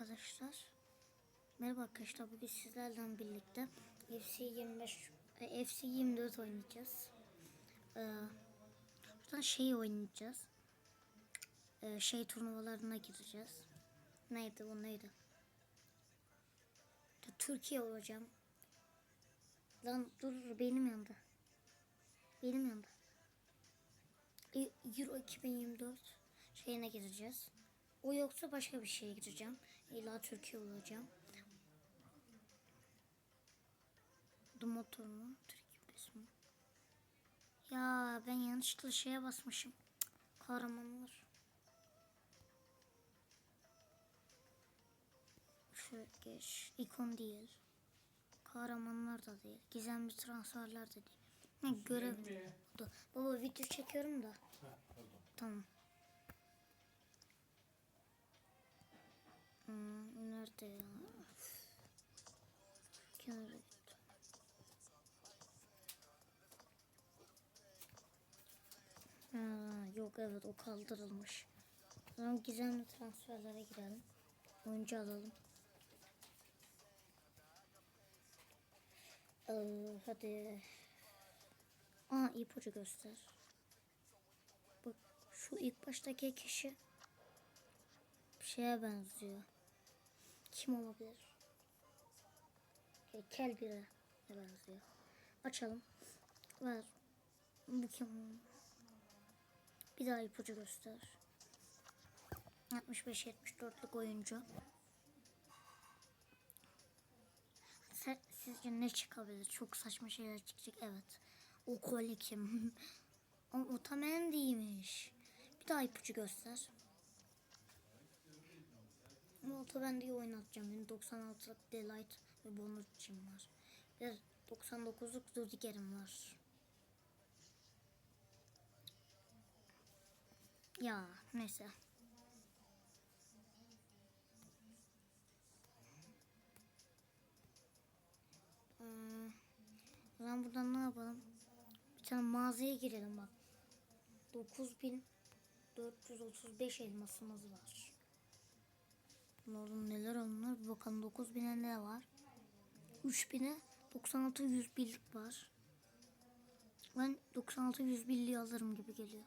arkadaşlar. Merhaba arkadaşlar. Bugün sizlerle birlikte FC 25 e, FC 24 oynayacağız. Ee, buradan şey oynayacağız. Ee, şey turnuvalarına gireceğiz. Neydi o neydi? Türkiye olacağım. Lan dur benim yanında. Benim yanında. E, Euro 2024 şeyine gireceğiz. O yoksa başka bir şeye gireceğim. İlla Türkiye olacağım. The motor mu? Türkiye bes mi? Ya ben yanlışlıkla şeye basmışım. Cık, Kahramanlar. Şu geç. ikon değil. Kahramanlar da değil. Gizemli transferler de değil. Ne görev. Baba video çekiyorum da. Tamam. Hmm, nerede ya? Kenara git. Ha, yok evet o kaldırılmış. O zaman gizemli transferlere girelim. Oyuncu alalım. Ee, hadi. Aa ipucu göster. Bak şu ilk baştaki kişi bir şeye benziyor. Kim olabilir? E, kel birine benziyor. Açalım. Ver. Bu kim? Bir daha ipucu göster. 65-74'lük oyuncu. Se- Sizce ne çıkabilir? Çok saçma şeyler çıkacak. Evet. O kolye kim? o Otamendi'ymiş. Bir daha ipucu göster. Ama Otamendi'yi oynatacağım. Benim 96'lık Delight ve Bonucci'm var. Bir 99'luk Rudiger'im var. Ya neyse. Ee, o zaman buradan ne yapalım? Bir tane mağazaya girelim bak. 9435 elmasımız var. Bunların neler alınır? Bir bakalım 9000'e ne var? 3000'e 96 101'lik var. Ben 96 101'liği alırım gibi geliyor.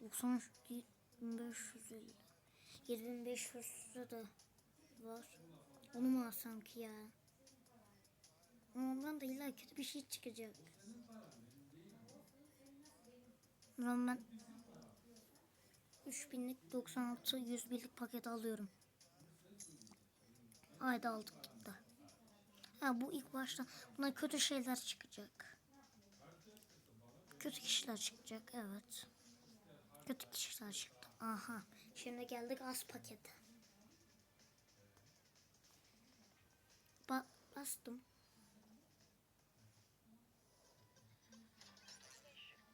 93 1550 7500 da var. Onu mu alsam ki ya? Ondan da illa kötü bir şey çıkacak. O ben 3000'lik 96 101'lik paket alıyorum. Haydi aldık gitti. Ha bu ilk başta buna kötü şeyler çıkacak. Kötü kişiler çıkacak evet. Kötü kişiler çıktı. Aha. Şimdi geldik az pakete. Ba bastım.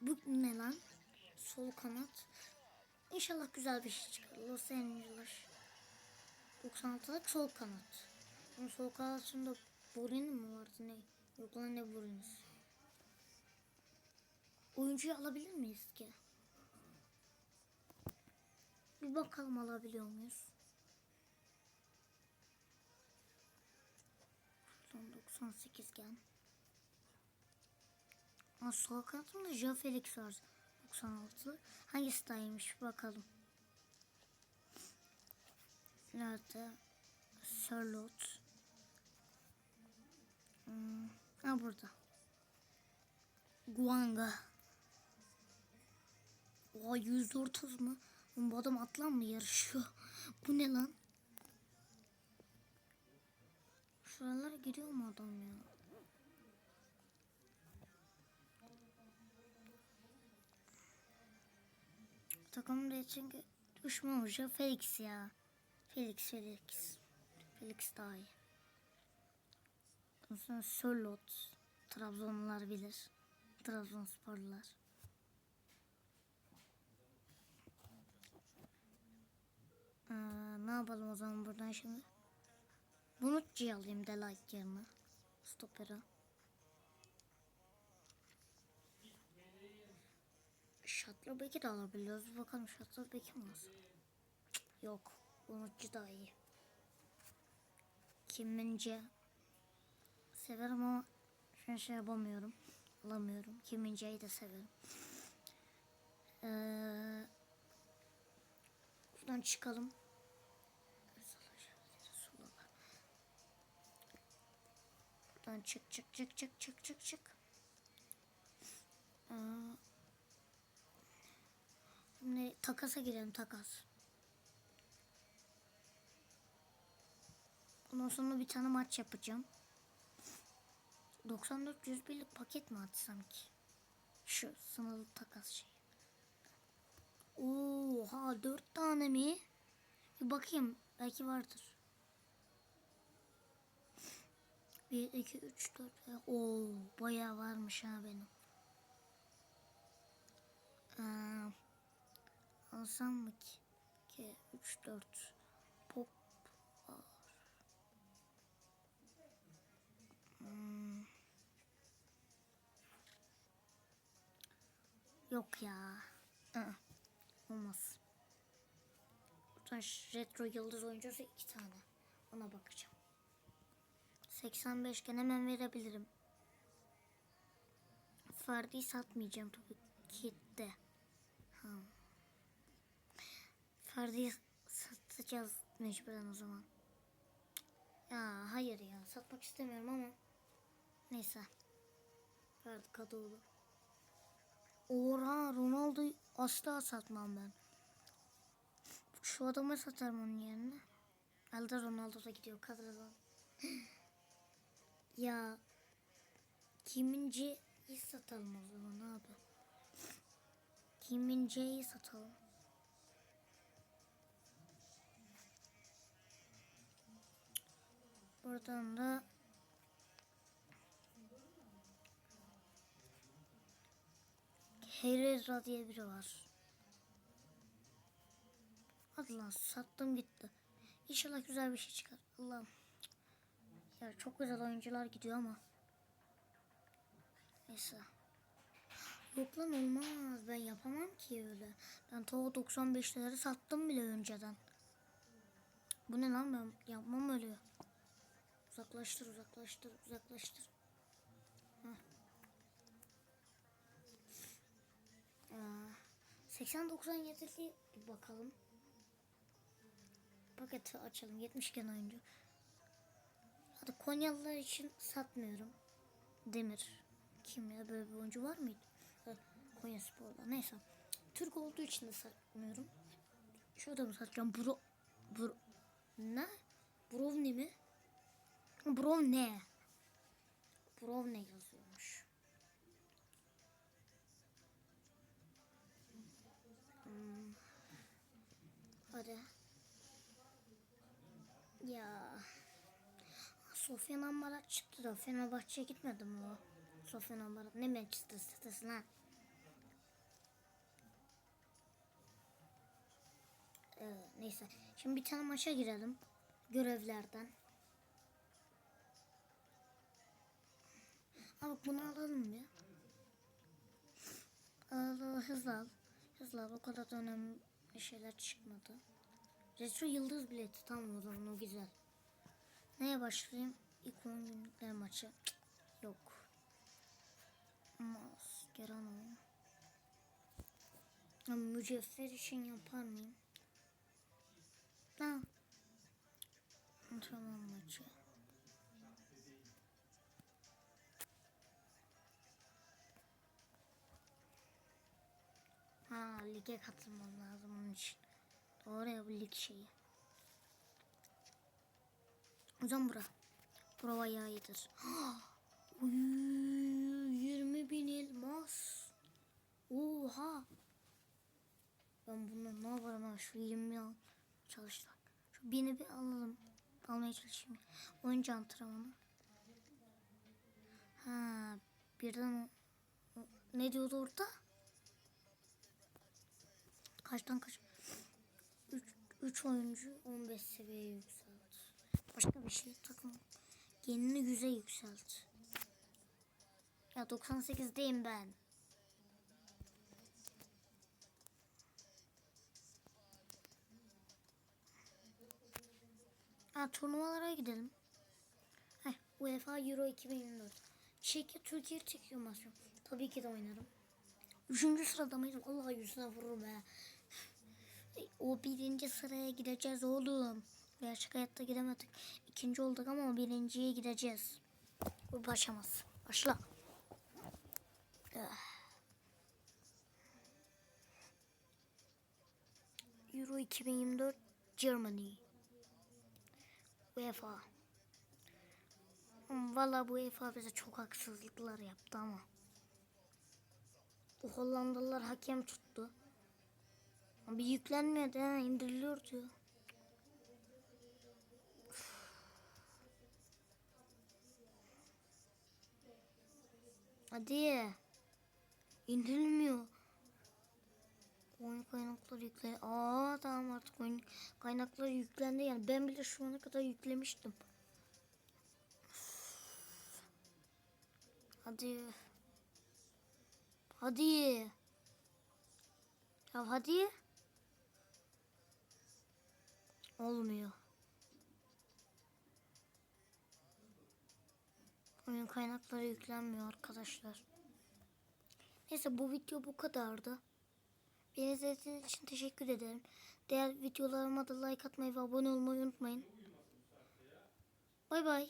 Bu ne lan? Sol kanat. İnşallah güzel bir şey çıkar. Los Angeles. 96'lık sol kanat. Ama sol kanatında Borini mi vardı ne? Yok lan ne Borinisi. Oyuncuyu alabilir miyiz ki? Bir bakalım alabiliyor muyuz? Şuradan 98 gen. Aa, sol kanatımda Joe Felix var. 96. Hangisi daha iyiymiş bakalım. Nerede? Sörlot. Hmm. Ha burada. Guanga. Oha 130 mu? Bu adam atlan mı yarışıyor? Bu ne lan? Şuralara giriyor mu adam ya? Takımda için düşman hoca Felix ya. Felix Felix. Felix daha iyi. Sonra Sörlot. Trabzonlular bilir. Trabzonsporlular. Ee, ne yapalım o zaman buradan şimdi? Bonucci'yi alayım Delight yerine. Stopera. Şatlı beki de alabiliyoruz. Bakalım şatlı beki mi olsun? Yok. Umutçu daha iyi. Kimince severim ama şu an şey yapamıyorum. Alamıyorum. Kiminceyi de severim. Ee, buradan çıkalım. Buradan çık çık çık çık çık çık çık. Takasa girelim takas. Ondan sonra bir tane maç yapacağım. 94 100 birlik paket mi açsam ki? Şu sınırlı takas şey. Oha 4 tane mi? Bir bakayım belki vardır. 1 2 3 4 Oo bayağı varmış ha benim. Ee, alsam mı ki? 2 3 4 pop var. Hmm. Yok ya. Aa, olmaz. Buradan retro yıldız oyuncusu iki tane. Ona bakacağım. 85 iken hemen verebilirim. Ferdi'yi satmayacağım tabii ki de. Ha. Ferdi'yi satacağız mecburen o zaman. Ya hayır ya satmak istemiyorum ama neyse. Ferdi Kadıoğlu. Oha Ronaldo asla satmam ben. Şu adamı satarım onun yerine. Elde Ronaldo da gidiyor kadrodan. ya kiminci satalım o zaman abi. Kiminceyi satalım. Buradan da Herrera diye biri var. Hadi lan sattım gitti. İnşallah güzel bir şey çıkar. Allah'ım. Ya çok güzel oyuncular gidiyor ama. Neyse. Yok lan olmaz. Ben yapamam ki öyle. Ben ta 95'leri sattım bile önceden. Bu ne lan ben yapmam öyle. Uzaklaştır uzaklaştır uzaklaştır. Heh. Aa, 80-97'li bir bakalım. Paketi açalım. 70 gen oyuncu. Hadi Konyalılar için satmıyorum. Demir. Kim ya böyle bir oyuncu var mıydı? Konya Spor'da. Neyse. Türk olduğu için de satmıyorum. Şurada mı satacağım? Bro... Bro... Ne? Brownie mi? Brownie. Brownie yazıyormuş. Hmm. Hadi. Ya. Sofyan Ambarat çıktı da Fenerbahçe'ye gitmedi mi o? Sofyan Ambarat ne Manchester City'si lan? Ee, neyse. Şimdi bir tane maça girelim. Görevlerden. Abi bunu alalım bir. Al, hızlı al. Hızlı al. O kadar da önemli şeyler çıkmadı. Retro yıldız bileti. Tamam o zaman o güzel. Neye başlayayım? İlk 10 günlükler maçı. Yok. Mas, Gerano. Ya, mücevher için yapar mıyım? Ha. Tamam maçı. Lige katılmam lazım onun için. Doğru ya bu lig şeyi. O zaman bura. Bura bayağı iyidir. Uy, 20 bin elmas. Oha. Ben bunu ne yaparım ha şu 20 al çalıştık. Şu bini bir alalım. Almaya çalışayım. Oyuncu antrenmanı. Ha birden ne diyordu orada? Kaçtan kaç? 3 3 oyuncu 15 seviyeye yükselt. Başka bir şey takım genini 100'e yükselt. Ya 98'deyim ben. Ha turnuvalara gidelim. Heh, UEFA Euro 2024. Çekya Türkiye çekiyor maçı. Tabii ki de oynarım. Üçüncü sırada mıyız? Vallahi yüzüne vurur be. O birinci sıraya gideceğiz oğlum. Gerçek hayatta gidemedik. İkinci olduk ama birinciye gideceğiz. Bu başamaz. Başla. Ah. Euro 2024 Germany. UEFA. Valla bu UEFA bize çok haksızlıklar yaptı ama. Bu Hollandalılar hakem tuttu. Ama Bir yüklenmiyordu ha indiriliyor diyor. Hadi. İndirilmiyor. Oyun kaynakları yükle. Aa tamam artık oyun kaynakları yüklendi yani. Ben bile şu ana kadar yüklemiştim. Hadi. Hadi. Ya hadi. Olmuyor. Oyun kaynakları yüklenmiyor arkadaşlar. Neyse bu video bu kadardı. Beni izlediğiniz için teşekkür ederim. Diğer videolarıma da like atmayı ve abone olmayı unutmayın. Bay bay.